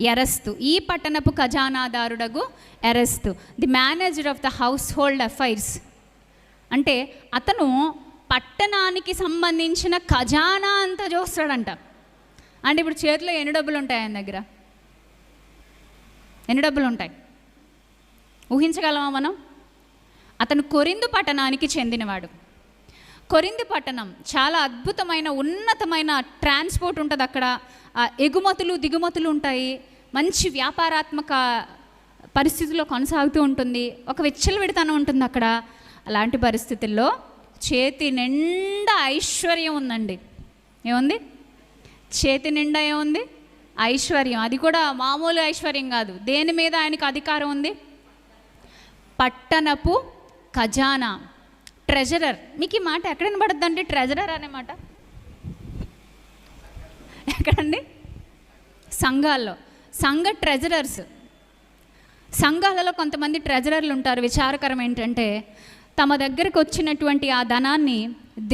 ఎరస్తు. ఈ పట్టణపు ఖజానాదారుడగు ఎరస్తు. The manager of the household affairs. అంటే అతను పట్టణానికి సంబంధించిన ఖజానా అంతా చూస్తాడంట. అంటే ఇప్పుడు చేతిలో ఎన్ని డబ్బులు ఉంటాయి ఆయన దగ్గర? ఎన్ని డబ్బులు ఉంటాయి ఊహించగలమా మనం? అతను కొరిందు పట్టణానికి చెందినవాడు. కొరింది పట్టణం చాలా అద్భుతమైన ఉన్నతమైన ట్రాన్స్పోర్ట్ ఉంటుంది అక్కడ. ఎగుమతులు దిగుమతులు ఉంటాయి. మంచి వ్యాపారాత్మక పరిస్థితిలో కొనసాగుతూ ఉంటుంది. ఒక విచ్చలవిడితనం ఉంటుంది అక్కడ. అలాంటి పరిస్థితుల్లో చేతి నిండా ఐశ్వర్యం ఉందండి. ఏముంది? చేతి నిండా ఏముంది? ఐశ్వర్యం. అది కూడా మామూలు ఐశ్వర్యం కాదు. దేని మీద ఆయనకు అధికారం ఉంది? పట్టణపు ఖజానా. ట్రెజరర్. మీకు ఈ మాట ఎక్కడ వినబడుద్దండి? ట్రెజరర్ అనే మాట? ఎక్కడండి? సంఘాల్లో. సంఘ ట్రెజరర్స్. సంఘాలలో కొంతమంది ట్రెజరర్లు ఉంటారు. విచారకరం ఏంటంటే తమ దగ్గరకు వచ్చినటువంటి ఆ ధనాన్ని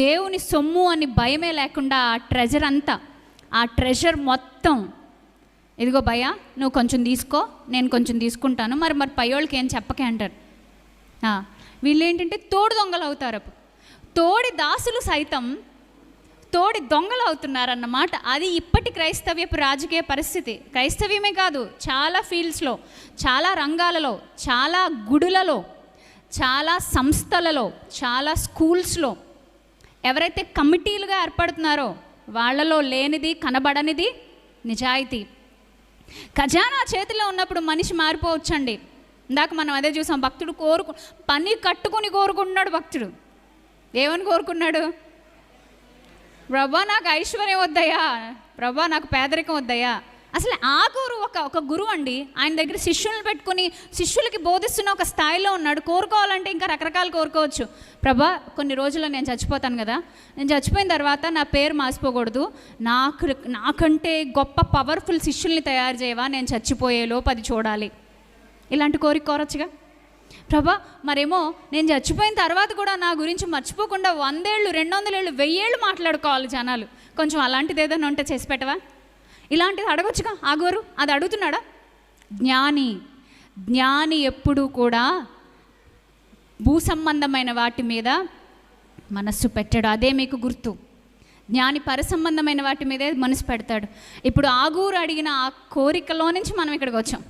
దేవుని సొమ్ము అని భయమే లేకుండా ఆ ట్రెజర్ అంతా ఆ ట్రెజర్ మొత్తం ఇదిగో భయ నువ్వు కొంచెం తీసుకో నేను కొంచెం తీసుకుంటాను. మరి మరి పయ్యోళ్ళకి ఏం చెప్పకే అంటారు? వీళ్ళు ఏంటంటే తోడు దొంగలు అవుతారు తోడి దాసులు సైతం తోడి దొంగలు అవుతున్నారన్నమాట. అది ఇప్పటి క్రైస్తవ్యపు రాజకీయ పరిస్థితి. క్రైస్తవ్యమే కాదు చాలా ఫీల్డ్స్లో చాలా రంగాలలో చాలా గుడులలో చాలా సంస్థలలో చాలా స్కూల్స్లో ఎవరైతే కమిటీలుగా ఏర్పడుతున్నారో వాళ్ళలో లేనిది కనబడనిది నిజాయితీ. ఖజానా చేతిలో ఉన్నప్పుడు మనిషి మారిపోవచ్చండి. ఇందాక మనం అదే చూసాం భక్తుడు కోరుకు పని కట్టుకుని కోరుకుంటున్నాడు భక్తుడు. ఏమని కోరుకున్నాడు? ప్రభా నాకు ఐశ్వర్యం వద్దయ్యా. ప్రభా నాకు పేదరికం వద్దయ్యా. అసలు ఆ గురువు ఒక ఒక గురువు అండి. ఆయన దగ్గర శిష్యులను పెట్టుకుని శిష్యులకి బోధిస్తున్న ఒక స్థాయిలో ఉన్నాడు. కోరుకోవాలంటే ఇంకా రకరకాలు కోరుకోవచ్చు. ప్రభా కొన్ని రోజుల్లో నేను చచ్చిపోతాను కదా. నేను చచ్చిపోయిన తర్వాత నా పేరు మాసిపోకూడదు నాకు నాకంటే గొప్ప పవర్ఫుల్ శిష్యుల్ని తయారు చేయవా? నేను చచ్చిపోయేలోపు అది చూడాలి. ఇలాంటి కోరిక కోరొచ్చుగా? ప్రభా మరేమో నేను చచ్చిపోయిన తర్వాత కూడా నా గురించి మర్చిపోకుండా వందేళ్ళు రెండు వందలేళ్ళు వెయ్యేళ్ళు మాట్లాడుకోవాలి జనాలు. కొంచెం అలాంటిది ఏదైనా ఉంటే చేసి పెట్టవా? ఇలాంటిది అడగొచ్చుగా ఆగోరు అది అడుగుతున్నాడా? జ్ఞాని జ్ఞాని ఎప్పుడూ కూడా భూ సంబంధమైన వాటి మీద మనస్సు పెట్టాడు. అదే మీకు గుర్తు. జ్ఞాని పరసంబంధమైన వాటి మీదే మనసు పెడతాడు. ఇప్పుడు ఆగూరు అడిగిన ఆ కోరికలో నుంచి మనం ఇక్కడికి వచ్చాం.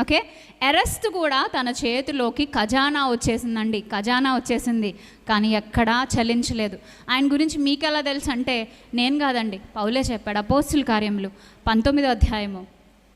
ఓకే? ఎరస్తు కూడా తన చేతిలోకి ఖజానా వచ్చేసిందండి. ఖజానా వచ్చేసింది. కానీ ఎక్కడా చలించలేదు. ఆయన గురించి మీకెలా తెలుసు అంటే నేను కాదండి పౌలే చెప్పాడు అపోస్తుల కార్యములు పంతొమ్మిదో అధ్యాయము.